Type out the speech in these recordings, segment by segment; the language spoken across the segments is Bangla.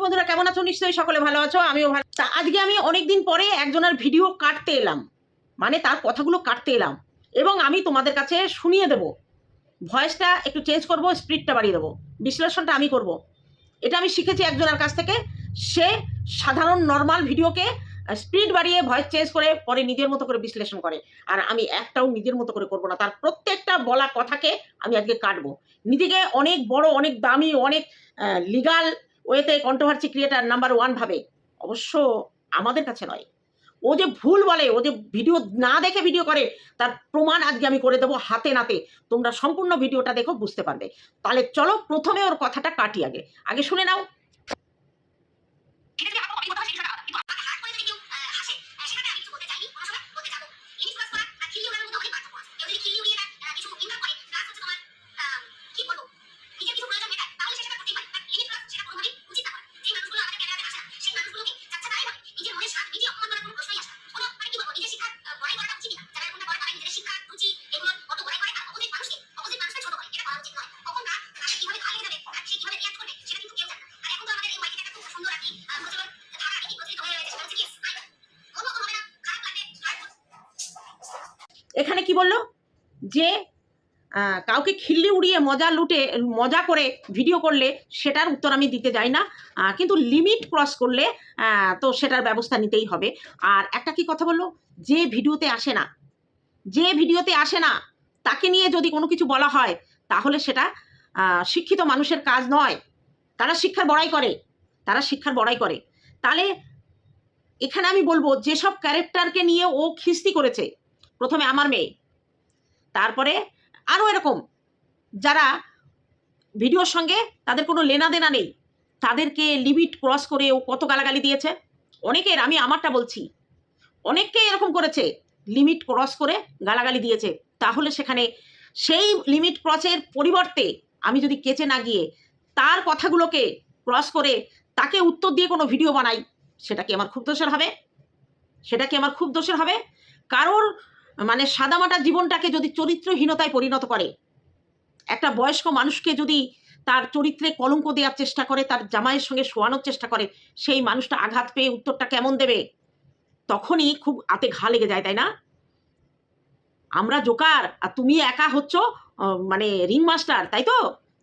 বন্ধুরা, কেমন আছো? নিশ্চয়ই সকলে ভালো আছো, আমিও ভালো তা আজকে আমি অনেকদিন পরে একজনের ভিডিও কাটতে এলাম মানে তার কথাগুলো কাটতে এলাম, এবং আমি তোমাদের কাছে শুনিয়ে দেব। ভয়েসটা একটু চেঞ্জ করব, স্পিডটা বাড়িয়ে দেবো, বিশ্লেষণটা আমি করব। এটা আমি শিখেছি একজনের কাছ থেকে, সে সাধারণ নর্মাল ভিডিওকে স্পিড বাড়িয়ে ভয়েস চেঞ্জ করে পরে নিজের মতো করে বিশ্লেষণ করে, আর আমি একটাও নিজের মতো করে করব না। তার প্রত্যেকটা বলা কথাকে আমি আজকে কাটবো। নিজেকে অনেক বড়, অনেক দামি, অনেক লিগাল ওয়েতে কন্ট্রোভার্সি ক্রিয়েটার নাম্বার ওয়ান ভাবে। অবশ্য আমাদের কাছে নয়। ও যে ভুল বলে, ও যে ভিডিও না দেখে ভিডিও করে, তার প্রমাণ আজকে আমি করে দেবো হাতে নাতে। তোমরা সম্পূর্ণ ভিডিওটা দেখো, বুঝতে পারবে। তাহলে চলো প্রথমে ওর কথাটা কাটি আগে। আগে শুনে নাও। কাউকে খিল্লি উড়িয়ে মজা লুটে, মজা করে ভিডিও করলে সেটার উত্তর আমি দিতে যাই না। কিন্তু লিমিট ক্রস করলে তো সেটার ব্যবস্থা নিতেই হবে। আর একটা কি কথা বলল? যে ভিডিওতে আসে না, যে ভিডিওতে আসে না, তাকে নিয়ে যদি কোনো কিছু বলা হয়, তাহলে সেটা শিক্ষিত মানুষের কাজ নয়। তারা শিক্ষার বড়াই করে, তারা শিক্ষার বড়াই করে। তাহলে এখানে আমি বলব, যেসব ক্যারেক্টারকে নিয়ে ও খিস্তি করেছে, প্রথমে আমার মেয়ে, তারপরে আরও এরকম। যারা ভিডিওর সঙ্গে তাদের কোনো লেনা দেনা নেই, তাদেরকে লিমিট ক্রস করে ও কত গালাগালি দিয়েছে। অনেকের, আমি আমারটা বলছি, অনেককে এরকম করেছে লিমিট ক্রস করে গালাগালি দিয়েছে। তাহলে সেখানে সেই লিমিট ক্রসের পরিবর্তে আমি যদি কেচে না গিয়ে তার কথাগুলোকে ক্রস করে তাকে উত্তর দিয়ে কোনো ভিডিও বানাই, সেটা কি আমার খুব দোষের হবে? সেটা কি আমার খুব দোষের হবে? কারোর মানে সাদামাটা জীবনটাকে যদি চরিত্রহীনতায় পরিণত করে, একটা বয়স্ক মানুষকে যদি তার চরিত্রে কলঙ্ক দেওয়ার চেষ্টা করে, তার জামাইয়ের সঙ্গে শোয়ানোর চেষ্টা করে, সেই মানুষটা আঘাত পেয়ে উত্তরটা কেমন দেবে? তখনই খুব আতে ঘা লেগে যায়, তাই না? আমরা জোকার, আর তুমি একা হচ্ছ মানে রিং মাস্টার, তাই তো?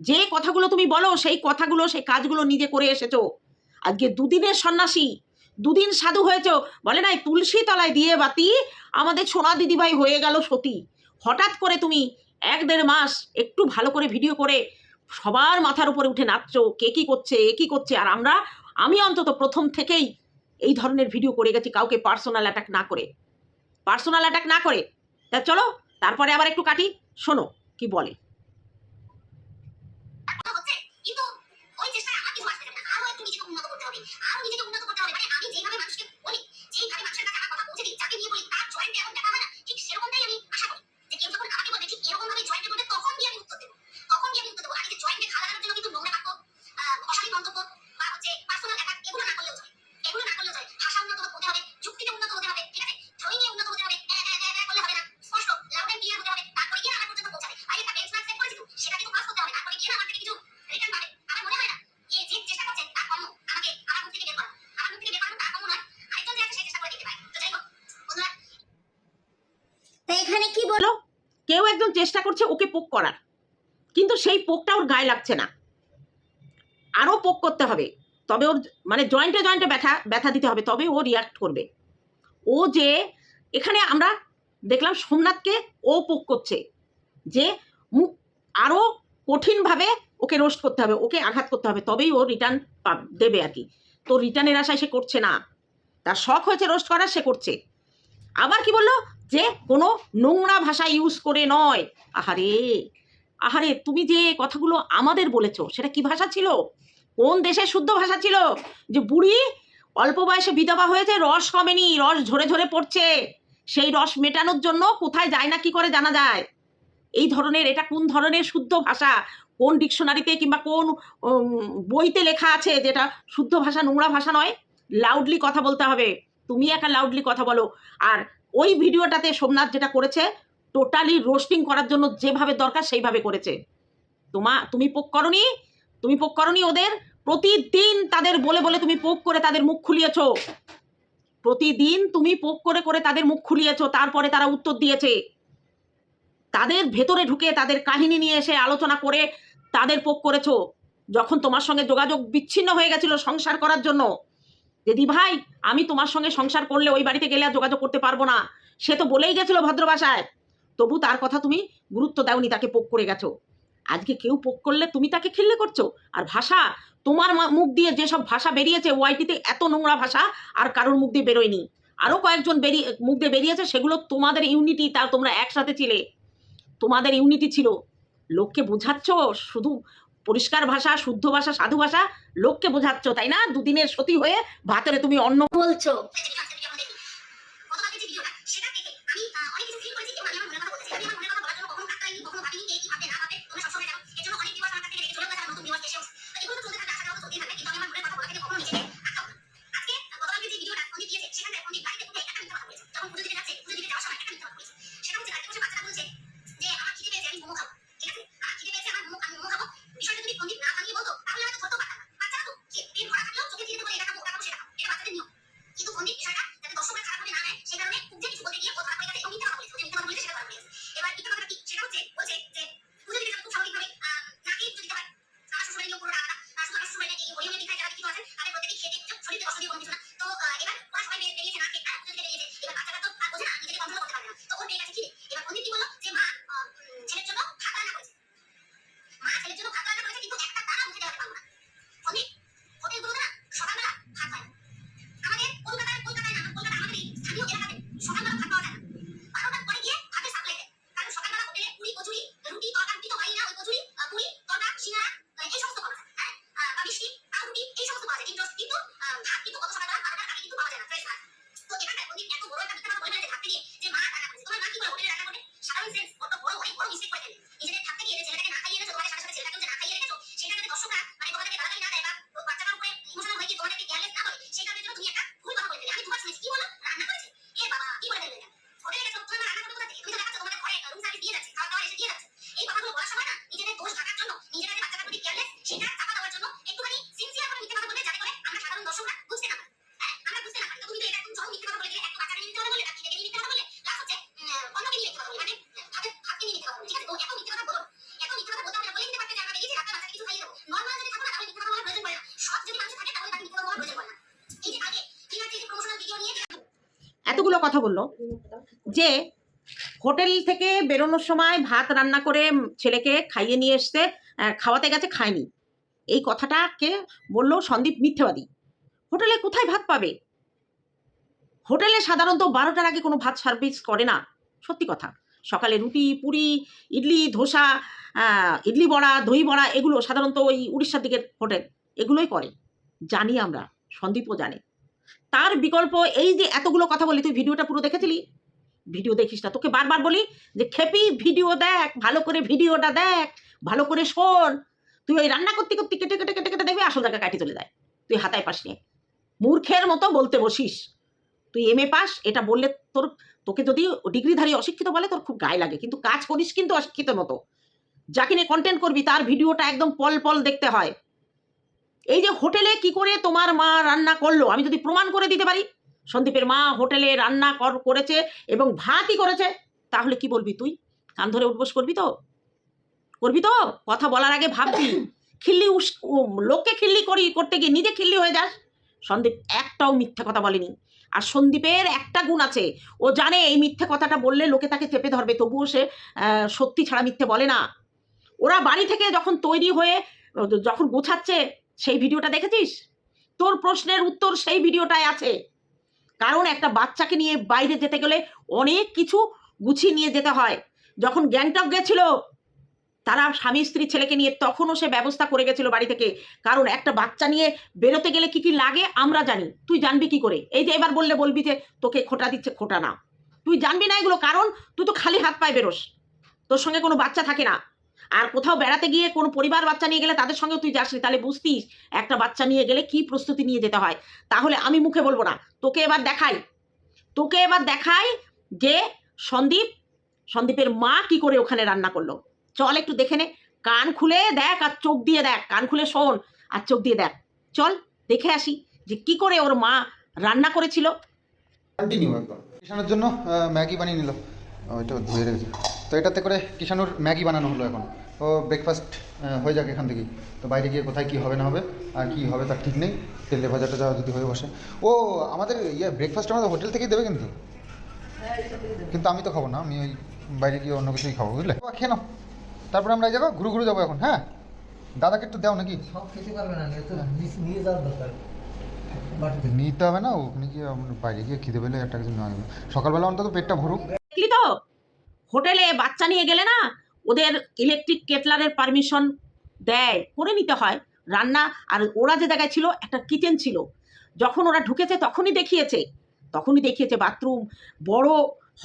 যে কথাগুলো তুমি বলো, সেই কথাগুলো, সেই কাজগুলো নিজে করে এসেছ। আজকে দুদিনের সন্ন্যাসী দুদিন সাধু হয়েছো? বলে নাই, তুলসী তলায় দিয়ে বাতি। আমাদের সোনা দিদিভাই হয়ে গেল সতী। হঠাৎ করে তুমি এক দেড় মাস একটু ভালো করে ভিডিও করে সবার মাথার উপরে উঠে নাচছো, কে কী করছে, এ কী করছে, আর আমরা, আমি অন্তত প্রথম থেকেই এই ধরনের ভিডিও করে গেছি কাউকে পার্সোনাল অ্যাটাক না করে। পার্সোনাল অ্যাটাক না করে। তা চলো, তারপরে আবার একটু কাটি, শোনো, কি বলে কথা হচ্ছে কিন্তু ওই চেষ্টায় আমার কিছু আসতে যাবে না আরও একটু নিজেকে উন্নত করতে হবে আরও নিজেকে উন্নত করতে হবে মানে আমি যেভাবে মানুষকে বলি যেইভাবে মানুষের কাছে আমার কথা পৌঁছে দিই যাকে নিয়ে বলি তার জয়েন্টে এমন দেখা হয় না ঠিক সেরকমটাই আমি আশা করি যে কেউ যখন আমাকে বলবে ঠিক এরকম ভাবে জয়েন্টে বলবে তখন গিয়ে আমি উত্তর দেবো তখন গিয়ে আমি উত্তর দেবো আমি যে জয়েন্টে খা লাগানোর জন্য কিন্তু নোংরা বাক্য আহ, অশালীন মন্তব্য বা হচ্ছে পার্সোনাল অ্যাটাক এগুলো না করলেও চলে এগুলো না করলেও চলে ভাষা উন্নত হতে হবে যুক্তিতে উন্নত হতে হবে ঠিক আছে ড্রয়িং এ উন্নত হতে হবে হ্যাঁ হ্যাঁ হ্যাঁ হ্যাঁ করলে হবে না স্পষ্ট লাউড এন্ড ক্লিয়ার হতে হবে তারপরে গিয়ে আমার পর্যন্ত পৌঁছাবে আর একটা বেঞ্চমার্ক সেট করেছি তো সেটা কিন্তু ক্রস করতে হবে তারপরে গিয়ে না আমার থেকে কিছু রিটার্ন পাবে আমার মনে হয় না এ যে চেষ্টা করছে তার কর্ম আমাকে আমার মুখ থেকে বের করা আমার মুখ থেকে বের করানো তার কর্ম নয় আরেকজন যে আছে সে চেষ্টা করে দেখতে পায় তো যাই হোক বন্ধুরা তো এখানে কি বল বলো কেউ একজন চেষ্টা করছে ওকে পোক করার। কিন্তু সেই পোকটা ওর গায়ে লাগছে না। আরও পোক করতে হবে। তবে ওর মানে জয়েন্টে জয়েন্টে ব্যথা ব্যথা দিতে হবে। তবে ও রিয়াক্ট করবে। ও যে এখানে আমরা দেখলাম সোমনাথকে ও পোক করছে। যে মুখ আরও কঠিনভাবে ওকে রোস্ট করতে হবে, ওকে আঘাত করতে হবে, তবেই ও রিটার্ন দেবে আর কি। তো রিটার্নের আশায় সে করছে না। তার শখ হয়েছে রোস্ট করার, সে করছে। আবার কি বলল? যে কোনো নোংরা ভাষা ইউজ করে নয়। আহারে আহারে, তুমি যে কথাগুলো আমাদের বলেছ, সেটা কি ভাষা ছিল? কোন দেশের শুদ্ধ ভাষা ছিল? যে বুড়ি অল্প বয়সে বিধবা হয়েছে, রস কমেনি, রস ঝরে ঝরে পড়ছে, সেই রস মেটানোর জন্য কোথায় যায় না কি করে জানা যায়? এই ধরনের, এটা কোন ধরনের শুদ্ধ ভাষা? কোন ডিকশনারিতে কিংবা কোন বইতে লেখা আছে যেটা শুদ্ধ ভাষা নোংরা ভাষা নয়? লাউডলি কথা বলতে হবে। তুমি একা লাউডলি কথা বলো। আর ওই ভিডিওটাতে সোমনাথ যেটা করেছে টোটালি রোস্টিং করার জন্য যেভাবে দরকার সেইভাবে করেছে। তোমা, তুমি পোক করনি, তুমি পোক করনি ওদের। প্রতিদিন তাদের বলে বলে তুমি পোক করে তাদের মুখ খুলিয়েছ। প্রতিদিন তুমি পোক করে করে তাদের মুখ খুলিয়েছো, তারপরে তারা উত্তর দিয়েছে। তাদের ভেতরে ঢুকে তাদের কাহিনী নিয়ে এসে আলোচনা করে তাদের পোক করেছ। যখন তোমার সঙ্গে যোগাযোগ বিচ্ছিন্ন হয়ে গেছিল সংসার করার জন্য। দিদি ভাই, আমি তোমার সঙ্গে সংসার করলে ওই বাড়িতে গেলে আর যোগাযোগ করতে পারব না। সে তো বলেই গেছিল ভদ্র ভাষায় তবু তার কথা তুমি গুরুত্ব দাওনি তাকে পোক করে গেছো। আজকে কেউ পোক করলে তুমি তাকে খিল্লে করছ? আর ভাষা, তোমার মুখ দিয়ে যেসব ভাষা বেরিয়েছে, ওয়াইটিতে এত নোংরা ভাষা আর কারোর মুখ দিয়ে বেরোয়নি। আরও কয়েকজন বেরিয়ে, মুখ দিয়ে বেরিয়েছে, সেগুলো তোমাদের ইউনিটি, তা তোমরা একসাথে ছিলে। তোমাদের ইউনিটি ছিল। লোককে বোঝাচ্ছ? শুধু পরিষ্কার ভাষা শুদ্ধ ভাষা সাধু ভাষা লোককে বোঝাচ্ছ তাই না? দুদিনের সতী হয়ে ভাতরে তুমি অন্ন বলছো। এতগুলো কথা বলল যে হোটেল থেকে বেরোনোর সময় ভাত রান্না করে ছেলেকে খাইয়ে নিয়ে এসছে খাওয়াতে গেছে, খায়নি। এই কথাটাকে বলল সন্দীপ মিথ্যেবাদী। হোটেলে কোথায় ভাত পাবে? হোটেলে সাধারণত বারোটার আগে কোনো ভাত সার্ভিস করে না। সত্যি কথা। সকালে রুটি, পুরি, ইডলি, ধোসা ইডলি বড়া, দই বড়া এগুলো সাধারণত ওই উড়িষ্যার দিকের হোটেল এগুলোই করে। জানি আমরা, সন্দীপও জানে। তার বিকল্প এই যে এতগুলো কথা বলি তুই ভিডিওটা পুরো দেখেছিলি? ভিডিও দেখিস না। তোকে বারবার বলি যে খেপি, ভিডিও দেখ, ভালো করে ভিডিওটা দেখ, ভালো করে শোন। তুই ওই রান্না করতে করতে কেটে কেটে কেটে কেটে দেখবি আসল জায়গা কাটি চলে যায়। তুই হাতায় পাস নিয়ে মূর্খের মতো বলতে বসিস। তুই এম এ পাস, এটা বললে তোর, তোকে যদি ডিগ্রিধারী অশিক্ষিত বলে, তোর খুব গায়ে লাগে। কিন্তু কাজ করিস কিন্তু অশিক্ষিতের মতো। যাকে নিয়ে কন্টেন্ট করবি, তার ভিডিওটা একদম পল পল দেখতে হয়। এই যে হোটেলে কি করে তোমার মা রান্না করল, আমি যদি প্রমাণ করে দিতে পারি? সন্দীপের মা হোটেলে রান্না কর- করেছে এবং ভাতই করেছে, তাহলে কি বলবি তুই? কান ধরে উঠবোস করবি তো? করবি তো? কথা বলার আগে ভাববি। খিল্লি উস- লোককে খিল্লি করি, করতে গিয়ে নিজে খিল্লি হয়ে যাস। সন্দীপ একটাও মিথ্যে কথা বলেনি। আর সন্দীপের একটা গুণ আছে। ও জানে এই মিথ্যে কথাটা বললে লোকে তাকে চেপে ধরবে, তবুও সে সত্যি ছাড়া মিথ্যে বলে না। ওরা বাড়ি থেকে যখন তৈরি হয়ে যখন গোছাচ্ছে, সেই ভিডিওটা দেখেছিস? তোর প্রশ্নের উত্তর সেই ভিডিওটায় আছে। কারণ একটা বাচ্চাকে নিয়ে বাইরে যেতে গেলে অনেক কিছু গুছিয়ে নিয়ে যেতে হয়। যখন গ্যাংটক গেছিল তারা স্বামী স্ত্রী ছেলেকে নিয়ে তখনও সে ব্যবস্থা করে গেছিল বাড়ি থেকে। কারণ একটা বাচ্চা নিয়ে বেরোতে গেলে কি কি লাগে আমরা জানি। তুই জানবি কি করে? এই যে এবার বললে বলবি যে, তোকে খোটা দিচ্ছে খোটা না। তুই জানবি না এগুলো, কারণ তুই তো খালি হাত পায়ে বেরোস। তোর সঙ্গে কোনো বাচ্চা থাকে না। আর কোথাও বেড়াতে গিয়ে কোনো পরিবার বাচ্চা নিয়ে গেলে তাদের সঙ্গে তুই যাসনি। তাহলে বুঝতিস একটা বাচ্চা নিয়ে গেলে কি প্রস্তুতি নিয়ে যেতে হয়। তাহলে আমি মুখে বলব না। তোকে এবার দেখাই। তোকে এবার দেখাই যে সন্দীপ, সন্দীপের মা কি করে ওখানে রান্না করল। চল একটু দেখে নে। কান খুলে দেখ আর চোখ দিয়ে দেখ। কান খুলে শোন আর চোখ দিয়ে দেখ। চল দেখে আসি যে কি করে ওর মা রান্না করেছিল। কন্টিনিউ একদম। কিষানোর জন্য ম্যাগি বানিয়ে নিল। ওইটা ধুয়ে রেখেছে। তো এটাতে করে কিষানোর ম্যাগি বানানো হলো এখন। ও ব্রেকফাস্ট হয়ে যাক এখান থেকেই। তো বাইরে গিয়ে কোথায় কী হবে না হবে, আর কি হবে তার ঠিক নেই। তেলে ভাজাটা যা যদি হয়ে বসে। ও, আমাদের ইয়ে ব্রেকফাস্ট আমাদের হোটেল থেকেই দেবে কিন্তু? কিন্তু আমি তো খাব না, আমি ওই বাইরে গিয়ে অন্য কিছুই খাব, বুঝলে? খেয়ে নাও। তারপরে আমরা এই যাব ঘুরু ঘুরু যাব এখন হ্যাঁ? দাদাকে একটু দাও নাকি? সব খেতে পারবে না নিয়ে তো নিয়ে- নিয়ে যাওয়ার দরকার। নিতে হবে না ওখানে গিয়ে আমরা বাইরে গিয়ে খিদে পেলে একটা কিছু নেওয়া যাবে। সকালবেলা অন্তত পেটটা ভরুক। দেখলি তো? হোটেলে বাচ্চা নিয়ে গেলে না ওদের ইলেকট্রিক কেটলারের পারমিশন দেয় করে নিতে হয়। রান্না আর ওরা যে জায়গায় ছিল একটা কিচেন ছিল। যখন ওরা ঢুকেছে তখনই দেখিয়েছে। তখনই দেখিয়েছে বাথরুম বড়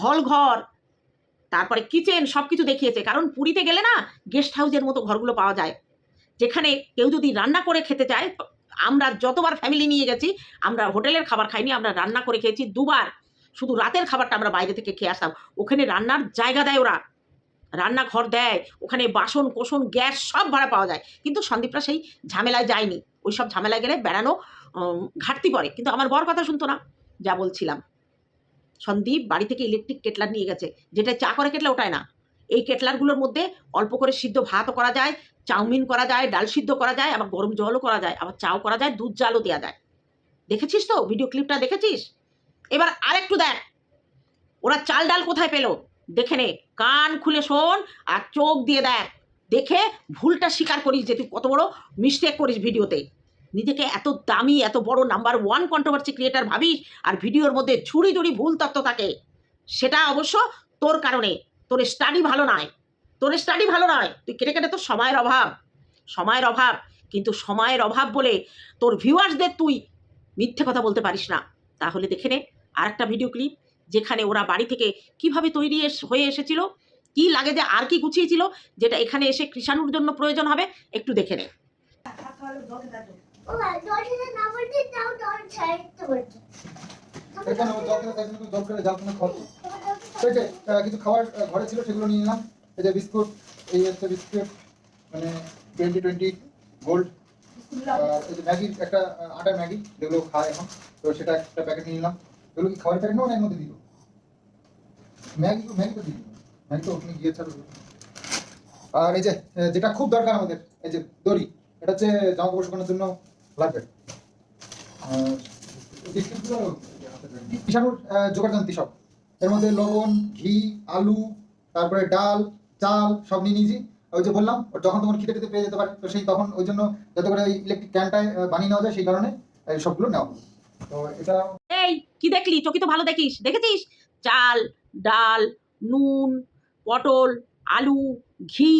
হল ঘর তারপরে কিচেন সব কিছু দেখিয়েছে। কারণ পুরীতে গেলে না গেস্ট হাউসের মতো ঘরগুলো পাওয়া যায়। যেখানে কেউ যদি রান্না করে খেতে চায়, আমরা যতবার ফ্যামিলি নিয়ে গেছি, আমরা হোটেলের খাবার খাইনি, আমরা রান্না করে খেয়েছি দুবার। শুধু রাতের খাবারটা আমরা বাইরে থেকে খেয়ে আসতাম। ওখানে রান্নার জায়গা দেয় ওরা। রান্নাঘর দেয়, ওখানে বাসন কোসন গ্যাস সব ভাড়া পাওয়া যায়। কিন্তু সন্দীপরা সেই ঝামেলায় যায়নি। ওই সব ঝামেলায় গেলে বেড়ানো ঘাটতি পড়ে। কিন্তু আমার বর কথা শুনতো না, যা বলছিলাম। সন্দীপ বাড়ি থেকে ইলেকট্রিক কেটলার নিয়ে গেছে। যেটা চা করে কেটলা ওটায় না। এই কেটলারগুলোর মধ্যে অল্প করে সিদ্ধ ভাতও করা যায়, চাউমিন করা যায়, ডাল সিদ্ধ করা যায়, আবার গরম জলও করা যায়, আবার চাও করা যায়, দুধ জালও দেওয়া যায়। দেখেছিস তো? ভিডিও ক্লিপটা দেখেছিস? এবার আরেকটু দেখ। ওরা চাল ডাল কোথায় পেল? দেখে নে। কান খুলে শোন আর চোখ দিয়ে দেখ। দেখে ভুলটা স্বীকার করিস যে তুই কত বড় মিস্টেক করিস ভিডিওতে নিজেকে এত দামি, এত বড় নাম্বার ওয়ান কন্ট্রোভার্সি ক্রিয়েটার ভাবিস আর ভিডিওর মধ্যে ঝুড়ি ঝুড়ি ভুল তত্ত্ব থাকে। সেটা অবশ্য তোর কারণে। তোর স্টাডি ভালো নয়। তোর স্টাডি ভালো নয়। তুই কেটে কেটে তোর সময়ের অভাব। সময়ের অভাব। কিন্তু সময়ের অভাব বলে তোর ভিউয়ার্সদের তুই মিথ্যে কথা বলতে পারিস না। তাহলে দেখে নে আর একটা ভিডিও ক্লিপ যেখানে ওরা বাড়ি থেকে কীভাবে তৈরি হয়ে এসেছিল, কি লাগে যে আর কি গুছিয়েছিল, যেটা এখানে এসে কৃষাণুর জন্য প্রয়োজন হবে, একটু দেখে নে। কিছু খাবার ঘরে ছিল, সেগুলো নিয়ে নিলাম। এই যে বিস্কুট, এই বিস্কুট মানে টোয়েন্টি টোয়েন্টি গোল্ড একটা আটার ম্যাগি, যেগুলো খায় এখন, তো সেটা একটা প্যাকেট নিয়ে নিলাম। এগুলো কি খাবার প্যাকেট না এর মধ্যে দিল। ম্যাগি ম্যাগি তো দিল। ম্যাগি তো ওখানে গিয়ে ছাড়ো আর এই যে যেটা খুব দরকার আমাদের, এই যে দড়ি, এটা হচ্ছে জামা কাপড় জন্য লাগবে। জানতি সব। এর মধ্যে লবণ, ঘি, আলু, তারপরে ডাল, চাল, সব নিয়ে নিয়েছি। ওই যে বললাম, যখন তোমার খিদে খিদে পেয়ে যেতে পারে, তো সেই তখন ওই জন্য যাতে করে ইলেকট্রিক ক্যানটায় বানিয়ে নেওয়া যায়, সেই কারণে সবগুলো নেওয়া। তো এটা এই, কি দেখলি? চোখে তো ভালো দেখিস। দেখেছিস? চাল, ডাল, নুন, পটল, আলু, ঘি,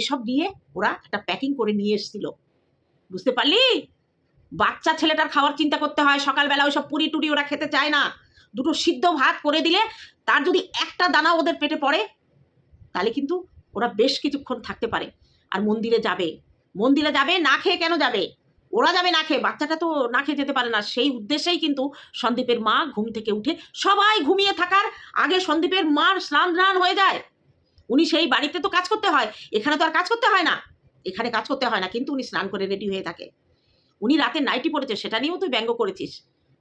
এসব দিয়ে ওরা একটা প্যাকিং করে নিয়ে এসেছিল। বুঝতে পারলি? বাচ্চা ছেলেটার খাওয়ার চিন্তা করতে হয়, সকালবেলা ওইসব পুরি টুরি ওরা খেতে চায় না। দুটো সিদ্ধ ভাত করে দিলে তার যদি একটা দানা ওদের পেটে পড়ে, তাহলে কিন্তু ওরা বেশ কিছুক্ষণ থাকতে পারে আর মন্দিরে যাবে। মন্দিরে যাবে, না খেয়ে কেন যাবে? ওরা যাবে না খেয়ে, বাচ্চাটা তো না খেয়ে যেতে পারে না। সেই উদ্দেশ্যেই কিন্তু সন্দীপের মা ঘুম থেকে উঠে সবাই ঘুমিয়ে থাকার আগে সন্দীপের মার স্নান ধান হয়ে যায়। উনি সেই বাড়িতে তো কাজ করতে হয়, এখানে তো আর কাজ করতে হয় না। এখানে কাজ করতে হয় না, কিন্তু উনি স্নান করে রেডি হয়ে থাকে। উনি রাতে নাইটি পড়েছে, সেটা নিয়েও তুই ব্যঙ্গ করেছিস।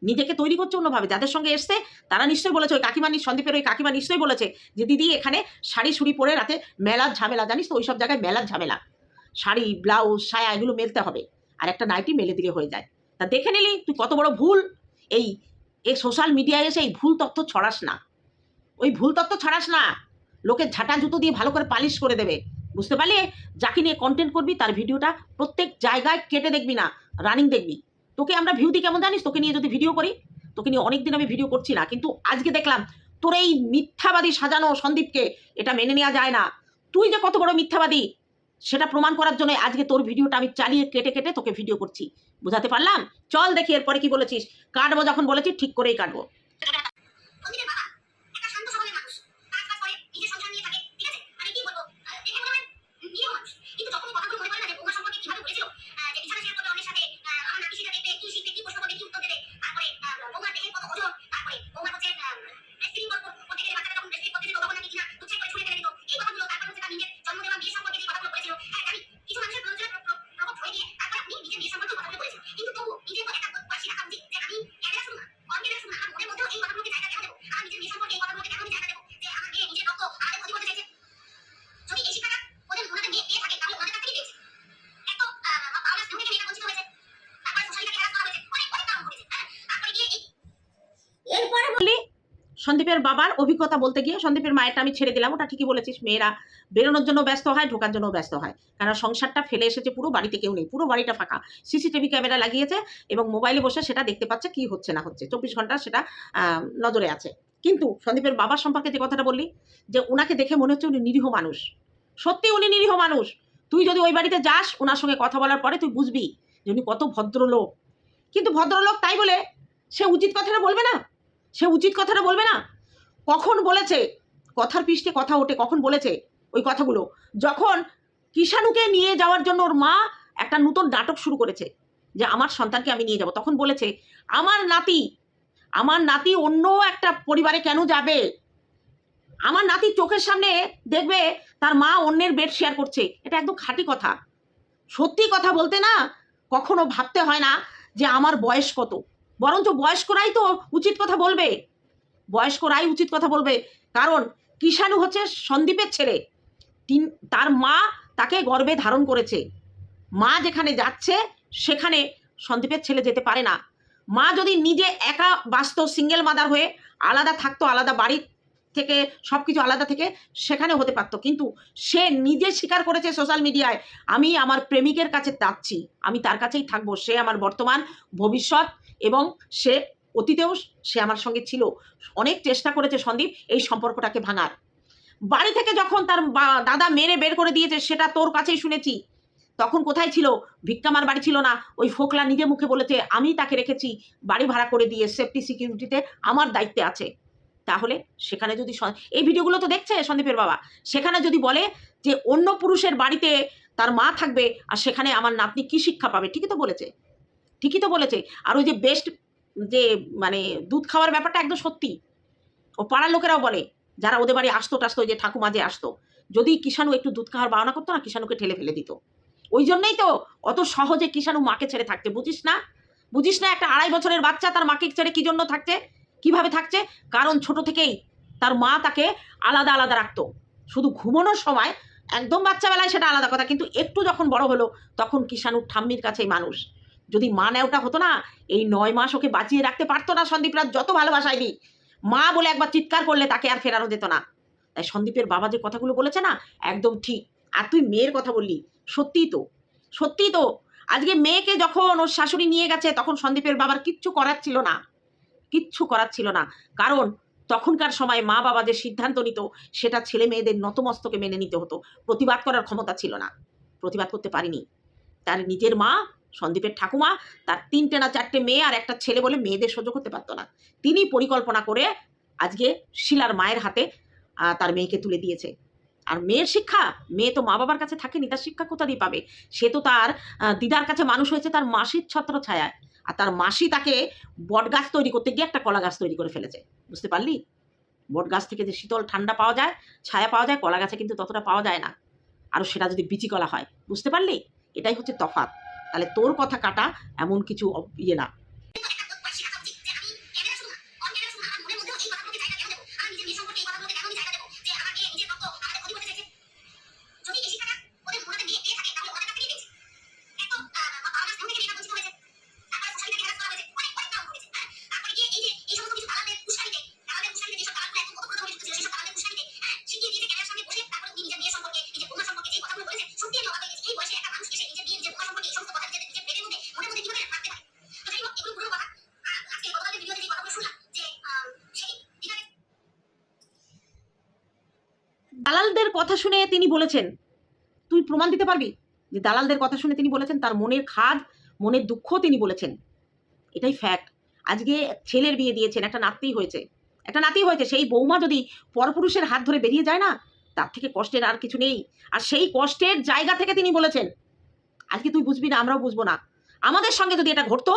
নিজেকে তৈরি করছে অন্যভাবে, যাদের সঙ্গে এসছে, তারা নিশ্চয়ই বলেছে, ওই কাকিমা সন্দীপের ওই কাকিমা নিশ্চয়ই বলেছে যে, দিদি, এখানে শাড়ি শুড়ি পরে রাতে মেলার ঝামেলা, জানিস তো ওই সব জায়গায় মেলার ঝামেলা। শাড়ি ব্লাউজ সায়া, এগুলো মেলতে হবে। আর একটা নাইটি মেলে দিলে হয়ে যায়। তা দেখে নিলি, তুই কত বড় ভুল। এই এই সোশ্যাল মিডিয়ায় এসে এই ভুল তথ্য ছড়াস না। ওই ভুল তথ্য ছড়াস না। লোকে ঝাঁটা জুতো দিয়ে ভালো করে পালিশ করে দেবে। বুঝতে পারলে? যাকে নিয়ে কন্টেন্ট করবি, তার ভিডিওটা প্রত্যেক জায়গায় কেটে দেখবি না রানিং দেখবি। তোকে আমরা ভিউ দিই কেমন জানিস? তোকে নিয়ে যদি ভিডিও করি, তোকে নিয়ে অনেকদিন আমি ভিডিও করছি না। কিন্তু আজকে দেখলাম, তোর এই মিথ্যাবাদী সাজানো সন্দীপকে এটা মেনে নেওয়া যায় না। তুই যে কত বড় মিথ্যাবাদী, সেটা প্রমাণ করার জন্য আজকে তোর ভিডিওটা আমি চালিয়ে কেটে কেটে তোকে ভিডিও করছি। বুঝাতে পারলাম? চল দেখি এরপরে কি বলেছিস। কাটবো যখন বলেছি ঠিক করেই কাটবো সন্দীপের বাবা একটা শান্ত স্বভাবের মানুষ কাজ কাজ করে নিজের সংসার নিয়ে থাকে ঠিক আছে আমি কি বলব আহ, দেখে মনে হয় নিরীহ মানুষ কিন্তু যখন এই কথাগুলো মনে পড়ে না যে বৌমা সম্পর্কে কীভাবে বলেছিল আহ, যে বিছানা শেয়ার করবে অন্যের সাথে আহ, আমার নাতি সেটা দেখবে কি শিখবে কি প্রশ্ন করবে কি উত্তর দেবে তারপরে আহ, বৌমার দেখে কত ওজন তারপরে বৌমার হচ্ছে ব্রেস্টিং করতে গেলে বাচ্চাটা যখন ব্রেস্টিং করতে যেত তখন নাকি কিনা উচ্ছেদ করে ছুঁড়ে ফেলে দিত এই কথাগুলো তারপর হচ্ছে তার নিজের জন্ম দেওয়া বিয়ে সম্পর্কে যে কথাগুলো বলেছিল হ্যাঁ জানি কিছু মানুষের প্রয়োজনে প্রকট হয়ে গিয়ে তারপর আপনি নিজের বিয়ে সম্পর্কে সন্দীপের বাবার অভিজ্ঞতা বলতে গিয়ে সন্দীপের মায়েরটা আমি ছেড়ে দিলাম। ওটা ঠিকই বলেছিস, মেয়েরা বেরোনোর জন্য ব্যস্ত হয়, ঢোকার জন্য ব্যস্ত হয়। কারণ সংসারটা ফেলে এসেছে, পুরো বাড়িতে কেউ নেই, পুরো বাড়িটা ফাঁকা। সিসিটিভি ক্যামেরা লাগিয়েছে এবং মোবাইলে বসে সেটা দেখতে পাচ্ছে কি হচ্ছে না হচ্ছে। চব্বিশ ঘণ্টা সেটা নজরে আছে। কিন্তু সন্দীপের বাবার সম্পর্কে যে কথাটা বললি, যে ওনাকে দেখে মনে হচ্ছে উনি নিরীহ মানুষ। সত্যি উনি নিরীহ মানুষ। তুই যদি ওই বাড়িতে যাস ওনার সঙ্গে কথা বলার পরে তুই বুঝবি যে উনি কত ভদ্রলোক। কিন্তু ভদ্রলোক তাই বলে, সে উচিত কথাটা বলবে না? সে উচিত কথাটা বলবে না? কখন বলেছে? কথার পৃষ্ঠে কথা ওঠে, কখন বলেছে ওই কথাগুলো? যখন কিষাণুকে নিয়ে যাওয়ার জন্য ওর মা একটা নতুন নাটক শুরু করেছে, যে আমার সন্তানকে আমি নিয়ে যাব। তখন বলেছে, আমার নাতি আমার নাতি অন্য একটা পরিবারে কেন যাবে? আমার নাতি চোখের সামনে দেখবে তার মা অন্যের বেড শেয়ার করছে। এটা একদম খাঁটি কথা। সত্যি কথা বলতে না, কখনো ভাবতে হয় না যে আমার বয়স কত। বরঞ্চ বয়স্করাই তো উচিত কথা বলবে। বয়স্করাই উচিত কথা বলবে। কারণ কিষাণু হচ্ছে সন্দীপের ছেলে। তিন, তার মা তাকে গর্বে ধারণ করেছে। মা যেখানে যাচ্ছে, সেখানে সন্দীপের ছেলে যেতে পারে না। মা যদি নিজে একা বাঁচত সিঙ্গেল মাদার হয়ে, আলাদা থাকতো, আলাদা বাড়ি থেকে সব কিছু আলাদা থেকে, সেখানে হতে পারতো। কিন্তু সে নিজে স্বীকার করেছে সোশ্যাল মিডিয়ায় আমি আমার প্রেমিকের কাছে যাচ্ছি, আমি তার কাছেই থাকব, সে আমার বর্তমান ভবিষ্যৎ এবং সে, অতীতেও সে আমার সঙ্গে ছিল। অনেক চেষ্টা করেছে সন্দীপ এই সম্পর্কটাকে ভাঙার। বাড়ি থেকে যখন তার দাদা মেরে বের করে দিয়েছে, সেটা তোর কাছেই শুনেছি। তখন কোথায় ছিল? ভিক্ষামার বাড়ি ছিল না। ওই ফোকলা নিজে মুখে বলেছে, আমি তাকে রেখেছি। বাড়ি ভাড়া করে দিয়ে সেফটি সিকিউরিটিতে আমার দায়িত্বে আছে। তাহলে সেখানে যদি এই ভিডিওগুলো তো দেখছে সন্দীপের বাবা। সেখানে যদি বলে যে, অন্য পুরুষের বাড়িতে তার মা থাকবে, আর সেখানে আমার নাতনি কী শিক্ষা পাবে? ঠিকই তো বলেছে। ঠিকই তো বলেছে। আর ওই যে বেস্ট যে মানে দুধ খাওয়ার ব্যাপারটা একদম সত্যি। ও পাড়ার লোকেরাও বলে, যারা ওদের বাড়ি আসতো টাসতো যে ঠাকুমা যে আসতো, যদি কিষাণু একটু দুধ খাওয়ার বায়না করতো না, কিষাণুকে ঠেলে ফেলে দিত। ওই জন্যই তো অত সহজে কিষাণু মাকে ছেড়ে থাকতে বুঝিস না? বুঝিস না, একটা আড়াই বছরের বাচ্চা তার মাকে ছেড়ে কি জন্য থাকছে? কীভাবে থাকছে? কারণ ছোট থেকেই তার মা তাকে আলাদা আলাদা রাখতো। শুধু ঘুমানোর সময় একদম বাচ্চাবেলায় সেটা আলাদা কথা, কিন্তু একটু যখন বড় হলো, তখন কিষাণুর ঠাম্মির কাছেই মানুষ। যদি মা নেওটা হতো না, এই নয় মাস ওকে বাঁচিয়ে রাখতে পারতো না সন্দীপ রাত যত ভালোবাসায় দিই মা বলে একবার চিৎকার করলে তাকে আর ফেরানো যেত না। তাই সন্দীপের বাবা যে কথাগুলো বলেছে না, একদম ঠিক। আর তুই মেয়ের কথা বললি, সত্যিই তো সত্যিই তো। আজকে মেয়েকে যখন ওর শাশুড়ি নিয়ে গেছে, তখন সন্দীপের বাবার কিচ্ছু করার ছিল না, কিচ্ছু করার ছিল না। কারণ তখনকার সময় মা বাবা যে সিদ্ধান্ত নিত, সেটা ছেলে মেয়েদের নতমস্তকে মেনে নিতে হতো। প্রতিবাদ করার ক্ষমতা ছিল না, প্রতিবাদ করতে পারিনি। তার নিজের মা সন্দীপের ঠাকুমা, তার তিনটে না চারটে মেয়ে আর একটা ছেলে বলে মেয়েদের সহ্য করতে পারতো না। তিনি পরিকল্পনা করে আজকে শিলার মায়ের হাতে তার মেয়েকে তুলে দিয়েছে। আর মেয়ের শিক্ষা, মেয়ে তো মা বাবার কাছে থাকেনি, তার শিক্ষা কোথা দিয়ে পাবে? সে তো তার দিদার কাছে মানুষ হয়েছে তার মাসির ছত্র ছায়ায় আর তার মাসি তাকে বট গাছ তৈরি করতে গিয়ে একটা কলা গাছ তৈরি করে ফেলেছে। বুঝতে পারলি? বট গাছ থেকে যে শীতল ঠান্ডা পাওয়া যায়, ছায়া পাওয়া যায়, কলা গাছে কিন্তু ততটা পাওয়া যায় না। আর সেটা যদি বিচি কলা হয়, বুঝতে পারলি? এটাই হচ্ছে তফাৎ। তাহলে তোর কথা কাটা এমন কিছু ইয়ে না একবার শেখাতে উচিত যে আমি ক্যামেরা শুধু অন ক্যামেরা শুধু আমার মনের মধ্যেও এই কথাগুলোকে জায়গা কেন দেবো আমার নিজের মেয়ে সম্পর্কে এই কথাগুলোকে কেন আমি জায়গা দেবো যে আমার মেয়ে নিজের রক্ত আমাদের ক্ষতি করতে চাইছে যদি এই শিক্ষাটা ওদের মনে দিয়ে দিয়ে থাকে তাহলে ওদের কাছ থেকেই পেয়েছে একদম আহ, বাবা মার সামনে থেকে মেয়েটা বঞ্চিত হয়েছে তারপরে সোশ্যাল মিডিয়ায় হ্যারাস করা হয়েছে অনেক অনেক কাম করেছে হ্যাঁ তারপরে গিয়ে এই যে এই সমস্ত কিছু দালালদের উস্কানিতে দালালদের উস্কানিতে যেসব দালালগুলো একদম কত প্রথমে ঢুকেছিল সেসব দালালদের উস্কানিতে হ্যাঁ শিখিয়ে দিয়েছে ক্যামেরার সামনে বসে তারপরে উনি নিজের মেয়ের সম্পর্কে নিজের বৌমা সম্পর্কে যে কথাগুলো বলেছে সত্যি আমি অবাক হয়ে গেছি এই বয়সে একটা মানুষ এসে নিজের বিয়ে নিজের বৌমা সম্পর্কে এই সমস্ত কথা নিজের নিজের পেটের মধ্যে মনের মধ্যে কীভাবে রাখতে পারে তো যাই হোক এগুলো পুরো কথা আর আজকে গতকালের ভিডিওতে যে কথাগুলো শুনলাম যে আহ, সেই দিনারে দালালদের কথা শুনে তিনি বলেছেন তুই প্রমাণ দিতে পারবি যে দালালদের কথা শুনে তিনি বলেছেন, তার মনের খাদ, মনের দুঃখ তিনি বলেছেন। এটাই ফ্যাক্ট আজকে ছেলের বিয়ে দিয়েছেন, একটা নাতি হয়েছে। একটা নাতি হয়েছে, সেই বৌমা যদি পরপুরুষের হাত ধরে বেরিয়ে যায় না, তার থেকে কষ্টের আর কিছু নেই। আর সেই কষ্টের জায়গা থেকে তিনি বলেছেন, আজকে তুই বুঝবি না, আমরাও বুঝব না। আমাদের সঙ্গে যদি এটা ঘটতো,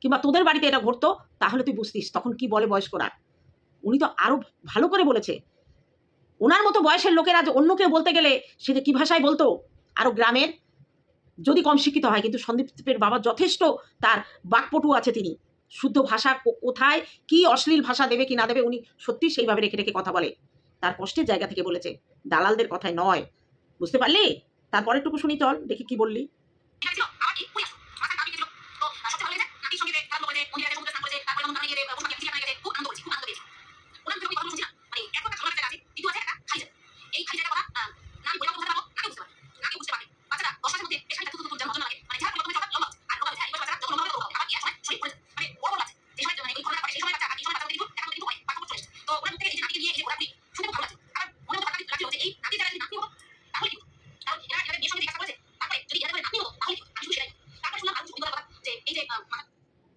কিংবা তোদের বাড়িতে এটা ঘটতো, তাহলে তুই বুঝতিস তখন কি বলে বয়স্করা। উনি তো আরও ভালো করে বলেছে, ওনার মতো বয়সের লোকেরা যে অন্য কেউ বলতে গেলে সে যে কী ভাষায় বলতো? আরও গ্রামের যদি কম শিক্ষিত হয়, কিন্তু সন্দীপের বাবা যথেষ্ট তার বাকপটু আছে তিনি। শুদ্ধ ভাষা কোথায়, কি অশ্লীল ভাষা দেবে, কি না দেবে, উনি সত্যি সেইভাবে রেখে রেখে কথা বলে। তার কষ্টের জায়গা থেকে বলেছে, দালালদের কথায় নয়। বুঝতে পারলি? তারপরে একটু শুনি চল, দেখি কি বললি এটা ছিল আমার এই ওই আসো আমার সাথে গেছিল তো আহ, সত্যি ভালো লেগেছে নাতির সঙ্গে খারাপ করেছে মন্দিরে সমুদ্রে স্নান করেছে তারপরে আমার নামে গিয়ে বসে গেছে খুব আনন্দ করেছে খুব আনন্দ পেয়েছি ওনার মুখে ওই কথাগুলো শুনছিলাম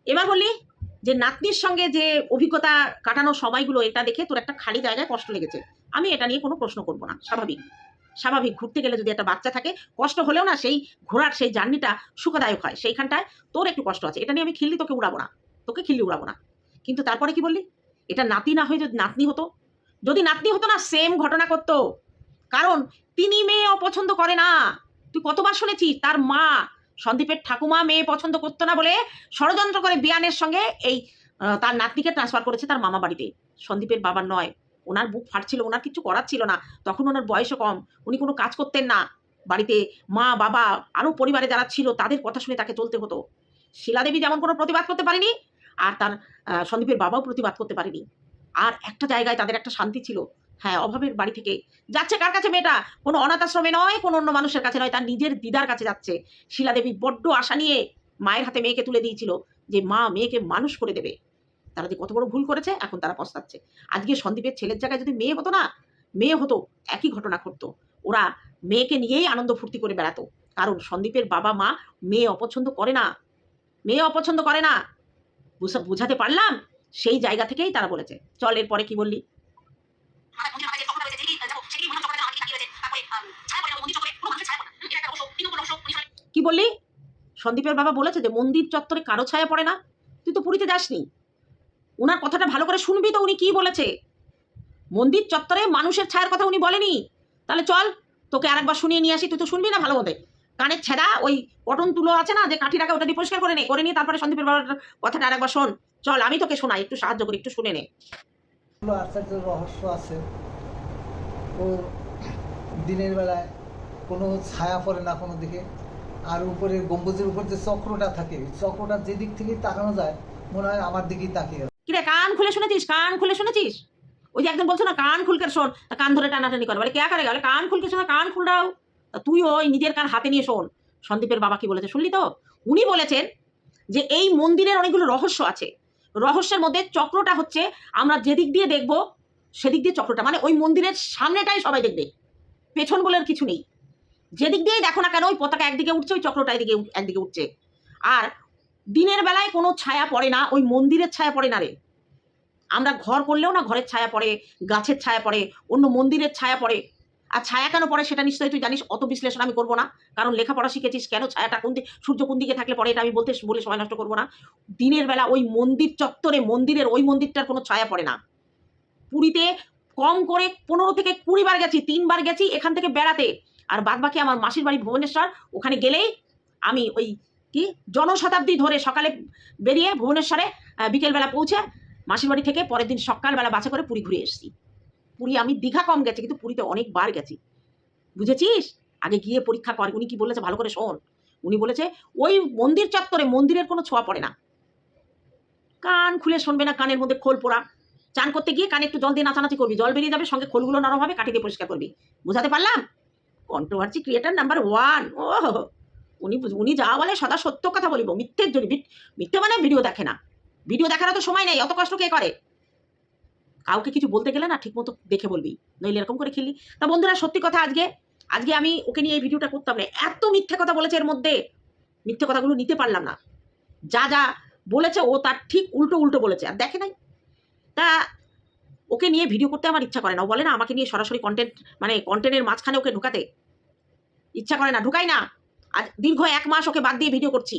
এবার বললি যে নাতনির সঙ্গে যে অভিজ্ঞতা কাটানো সময়গুলো, এটা দেখে তোর একটা খালি জায়গায় কষ্ট লেগেছে। আমি এটা নিয়ে কোনো প্রশ্ন করব না, স্বাভাবিক। স্বাভাবিক ঘুরতে গেলে যদি একটা বাচ্চা থাকে, কষ্ট হলেও না সেই ঘোরার সেই জার্নিটা সুখদায়ক হয়। সেইখানটায় তোর একটু কষ্ট আছে। এটা নিয়ে আমি খিল্লি তোকে উড়াবো না। তোকে খিল্লি উড়াবো না। কিন্তু তারপরে কি বললি? এটা নাতি না হয়ে যদি নাতনি হতো? যদি নাতনি হতো না সেম ঘটনা করতো। কারণ, তিনি মেয়ে অপছন্দ করে না। তুই কতবার শুনেছিস? তার মা সন্দীপের ঠাকুমা মেয়ে পছন্দ করতো না বলে ষড়যন্ত্র করে বিয়ানের সঙ্গে এই তার নাতনিকে ট্রান্সফার করেছে তার মামা বাড়িতে। সন্দীপের বাবার নয়। ওনার বুক ফাটছিল, ওনার কিছু করার ছিল না। তখন ওনার বয়সও কম। উনি কোনো কাজ করতেন না। বাড়িতে মা, বাবা, আরও পরিবারে যারা ছিল, তাদের কথা শুনে তাকে চলতে হতো। শিলাদেবী যেমন কোনো প্রতিবাদ করতে পারেনি, আর তার সন্দীপের বাবাও প্রতিবাদ করতে পারেনি। আর একটা জায়গায় তাদের একটা শান্তি ছিল। হ্যাঁ অভাবের বাড়ি থেকে যাচ্ছে কার কাছে মেয়েটা? কোনো অনাথ আশ্রমে নয়, কোনো অন্য মানুষের কাছে নয়, তার নিজের দিদার কাছে যাচ্ছে। শিলাদেবী বড্ড আশা নিয়ে মায়ের হাতে মেয়েকে তুলে দিয়েছিল যে মা মেয়েকে মানুষ করে দেবে। তারা যে কত বড় ভুল করেছে, এখন তারা পস্তাচ্ছে। আজকে সন্দীপের ছেলের জায়গায় যদি মেয়ে হতো না, মেয়ে হতো, একই ঘটনা ঘটতো। ওরা মেয়েকে নিয়েই আনন্দ ফুর্তি করে বেড়াতো। কারণ সন্দীপের বাবা মা মেয়ে অপছন্দ করে না। মেয়ে অপছন্দ করে না। বুঝা- বুঝাতে পারলাম? সেই জায়গা থেকেই তারা বলেছে। চল, এরপরে কি বললি? কি বললি? সন্দীপের বাবা বলেছে যে মন্দির চত্বরে কারও ছায়া পড়ে না। তুই তো পুরীতে যাসনি। ওনার কথাটা ভালো করে শুনবি তো উনি কি বলেছে। মন্দির চত্বরে মানুষের ছায়ার কথা উনি বলেনি। তাহলে চল, তোকে আরেকবার শুনিয়ে নিয়ে আসি। তুই তো শুনবি না ভালো মতে। কানের ছেঁড়া, ওই কটন তুলো আছে না, যে কাঠি রাখা ওটা দিয়ে পরিষ্কার করে নে, করে নিয়ে তারপরে সন্দীপের বাবার কথাটা আরেকবার শোন। চল, আমি তোকে শোনাই, একটু সাহায্য করি, একটু শুনে নে। এগুলো আশ্চর্য রহস্য আছে। ও দিনের বেলায় কোনো ছায়া পড়ে না কোনো দিকে। আর উপরে গম্বুজের উপর যে চক্রটা থাকে চক্রটা যেদিক থেকে তাকানো যায়, মনে হয় আমার দিকেই তাকিয়ে। কিরে, কান খুলে শুনেছিস? কান খুলে শুনেছিস? ওই যে একজন বলছো না, কান খুলকে শোন। কান ধরে টানাটানি করে। বলে, কে করে বলে কান খুলকে শোনা, কান খুল দাও। তা তুই ওই নিজের কান হাতে নিয়ে শোন। সন্দীপের বাবা কি বলেছে? শুনলি তো? উনি বলেছেন যে, এই মন্দিরের অনেকগুলো রহস্য আছে। রহস্যের মধ্যে চক্রটা হচ্ছে, আমরা যেদিক দিয়ে দেখব সেদিক দিয়ে চক্রটা। মানে ওই মন্দিরের সামনেটাই সবাই দেখবে। পেছন বলে কিছু নেই। যেদিক দিয়েই দেখো না কেন, ওই পতাকা একদিকে উঠছে, ওই চক্রটা এদিকে একদিকে উঠছে। আর দিনের বেলায় কোনো ছায়া পড়ে না, ওই মন্দিরের ছায়া পড়ে না রে। আমরা ঘর করলেও না ঘরের ছায়া পড়ে, গাছের ছায়া পড়ে, অন্য মন্দিরের ছায়া পড়ে। আর ছায়া কেন পড়ে সেটা নিশ্চয়ই তুই জানিস, অত বিশ্লেষণ আমি করব না। কারণ লেখাপড়া শিখেছিস কেন? ছায়াটা কোন সূর্য কোন দিকে থাকলে পড়ে এটা আমি বলতে বলে সময় নষ্ট করব না। দিনের বেলা ওই মন্দির চত্বরে, মন্দিরের ওই মন্দিরটার কোনো ছায়া পড়ে না। পুরীতে কম করে পনেরো থেকে কুড়ি বার গেছি তিনবার গেছি এখান থেকে বেড়াতে। আর বাদ বাকি আমার মাসির বাড়ি ভুবনেশ্বর, ওখানে গেলেই আমি ওই কি জনশতাব্দী ধরে সকালে বেরিয়ে ভুবনেশ্বরে বিকেলবেলা পৌঁছে মাসির বাড়ি থেকে পরের দিন সকালবেলা বাসে করে পুরী ঘুরে এসেছি। পুরী, আমি দীঘা কম গেছি, কিন্তু পুরীতে অনেকবার গেছি। বুঝেছিস? আগে গিয়ে পরীক্ষা কর, উনি কি বলেছে? ভালো করে শোন। উনি বলেছে, ওই মন্দির চত্বরে মন্দিরের কোনো ছোঁয়া পড়ে না। কান খুলে শুনবে না, কানের মধ্যে খোল পোড়া। চান করতে গিয়ে কানে একটু জল দিয়ে নাচানাচি করবি। জল বেরিয়ে যাবে, সঙ্গে খোলগুলো নরম হবে কাটি দিয়ে পরিষ্কার করবি। বুঝাতে পারলাম? কন্ট্রোভার্সি ক্রিয়েটার নাম্বার ওয়ান ও উনি উনি যা বলে সদা সত্য কথা বলিব। মিথ্যের জন্য মিথ- মিথ্যে মানে ভিডিও দেখে না। ভিডিও দেখার তো সময় নেই, অত কষ্ট কে করে? কাউকে কিছু বলতে গেলে না ঠিকমতো দেখে বলবি। নইলে এরকম করে খেলি। তা বন্ধুরা, সত্যি কথা আজকে আজকে আমি ওকে নিয়ে এই ভিডিওটা করতাম না এত মিথ্যে কথা বলেছে এর মধ্যে। মিথ্যে কথাগুলো নিতে পারলাম না। যা যা বলেছে, ও তার ঠিক উল্টো উল্টো বলেছে। আর দেখে নাই। তা ওকে নিয়ে ভিডিও করতে আমার ইচ্ছা করে না। ও বলে না, আমাকে নিয়ে সরাসরি কন্টেন্ট মানে কন্টেন্টের মাঝখানে ওকে ঢুকাতে। ইচ্ছা করে না, ঢুকাই না। আজ দীর্ঘ এক মাস ওকে বাদ দিয়ে ভিডিও করছি।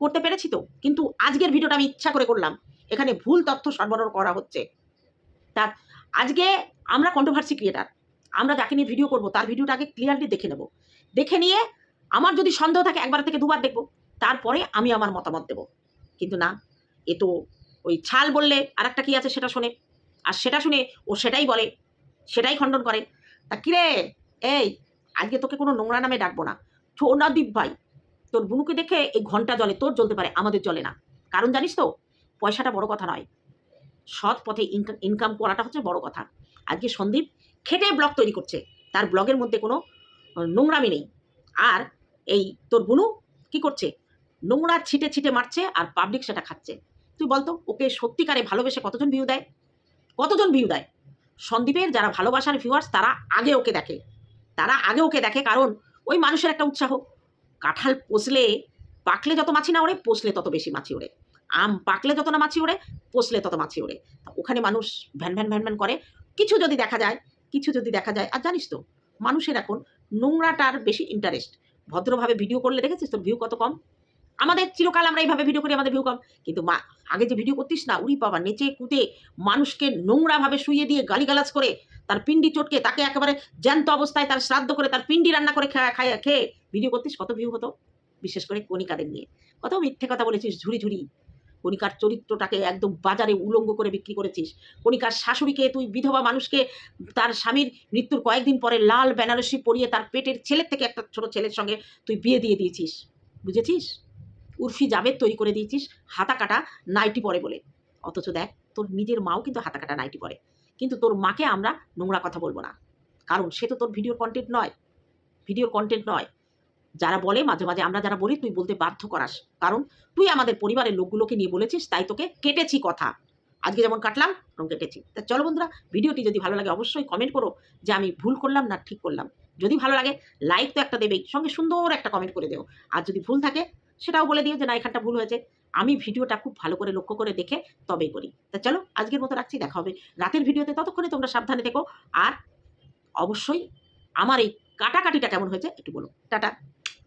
করতে পেরেছি তো। কিন্তু আজকের ভিডিওটা আমি ইচ্ছা করে করলাম। এখানে ভুল তথ্য সরবরাহ করা হচ্ছে। তা আজকে আমরা কন্ট্রোভার্সি ক্রিয়েটার আমরা যাকে নিয়ে ভিডিও করব, তার ভিডিওটা আগে ক্লিয়ারলি দেখে নেব। দেখে নিয়ে আমার যদি সন্দেহ থাকে, একবার থেকে দুবার দেখব। তারপরে আমি আমার মতামত দেব। কিন্তু না, এ তো ওই ছাল বললে আর একটা কী আছে সেটা শোনে। আর সেটা শুনে ও সেটাই বলে, সেটাই খণ্ডন করে। তা কিরে? এই, আজকে তোকে কোনো নোংরা নামে ডাকবো না। ছোনাদীপ ভাই, তোর বুনুকে দেখে এই ঘণ্টা জলে তোর জ্বলতে পারে, আমাদের জলে না। কারণ জানিস তো, পয়সাটা বড় কথা নয়। সৎ পথে ইনকাম করাটা হচ্ছে বড় কথা। আজকে সন্দীপ খেটে ব্লগ তৈরি করছে। তার ব্লগের মধ্যে কোনো নোংরামি নেই। আর এই তোর বুনু কি করছে? নোংরা ছিটে ছিটে মারছে আর পাবলিক সেটা খাচ্ছে। তুই বলতো, ওকে সত্যিকারে ভালোবেসে কতজন ভিউ দেয়? কতজন ভিউ দেয়? সন্দীপের যারা ভালোবাসার ভিউয়ার্স তারা আগে ওকে দেখে। তারা আগে ওকে দেখে কারণ ওই মানুষের একটা উৎসাহ। কাঁঠাল পোষলে, পাকলে যত মাছি না ওড়ে, পোষলে তত বেশি মাছি ওড়ে। আম পাকলে যত না মাছি ওড়ে, পোষলে তত মাছি ওড়ে। ওখানে মানুষ ভ্যান ভ্যান ভ্যান ভ্যান করে। কিছু যদি দেখা যায়, কিছু যদি দেখা যায়, আর জানিস তো, মানুষের এখন নোংরাটার বেশি ইন্টারেস্ট ভদ্রভাবে ভিডিও করলে দেখেছিস তোর ভিউ কত কম? আমাদের চিরকাল আমরা এইভাবে ভিডিও করি, আমাদের ভিউ কম। কিন্তু মা, আগে যে ভিডিও করতিস না, উড়ি বাবা নেচে কুদে মানুষকে নোংরাভাবে শুইয়ে দিয়ে গালিগালাজ করে, তার পিন্ডি চটকে তাকে একেবারে জ্যান্ত অবস্থায় তার শ্রাদ্ধ করে, তার পিন্ডি রান্না করে খায়- খেয়ে ভিডিও করতিস, কত ভিউ হতো? বিশেষ করে কণিকাদের নিয়ে। কত মিথ্যে কথা বলেছিস, ঝুড়ি ঝুড়ি। কণিকার চরিত্রটাকে একদম বাজারে উলঙ্গ করে বিক্রি করেছিস। কণিকার শাশুড়িকে, তুই বিধবা মানুষকে, তার স্বামীর মৃত্যুর কয়েকদিন পরে লাল বেনারসি পরিয়ে তার পেটের ছেলের থেকে একটা ছোট ছেলের সঙ্গে তুই বিয়ে দিয়ে দিয়েছিস। বুঝেছিস? উর্ফি জাবেদ তৈরি করে দিয়েছিস হাতা কাটা নাইটি পরে বলে। অথচ দেখ, তোর নিজের মাও কিন্তু হাতা কাটা নাইটি পরে। কিন্তু তোর মাকে আমরা নোংরা কথা বলব না। কারণ সে তো তোর ভিডিওর কন্টেন্ট নয়। ভিডিওর কন্টেন্ট নয়। যারা বলে মাঝে মাঝে আমরা যারা বলি, তুই বলতে বাধ্য করাস। কারণ তুই আমাদের পরিবারের লোকগুলোকে নিয়ে বলেছিস, তাই তোকে কেটেছি কথা। আজকে যেমন কাটলাম, তেমন কেটেছি। তা চলো বন্ধুরা, ভিডিওটি যদি ভালো লাগে অবশ্যই কমেন্ট করো যে আমি ভুল করলাম না ঠিক করলাম। যদি ভালো লাগে লাইক তো একটা দেবেই, সঙ্গে সুন্দর একটা কমেন্ট করে দেও। আর যদি ভুল থাকে, সেটাও বলে দিও যে না, এখানটা ভুল হয়েছে। আমি ভিডিওটা খুব ভালো করে লক্ষ্য করে দেখে তবেই করি। তা চলো, আজকের মতো রাখছি, দেখা হবে রাতের ভিডিওতে। ততক্ষণে তোমরা সাবধানে থেকো। আর অবশ্যই আমার এই কাটাকাটিটা কেমন হয়েছে একটু বলো। টাটা।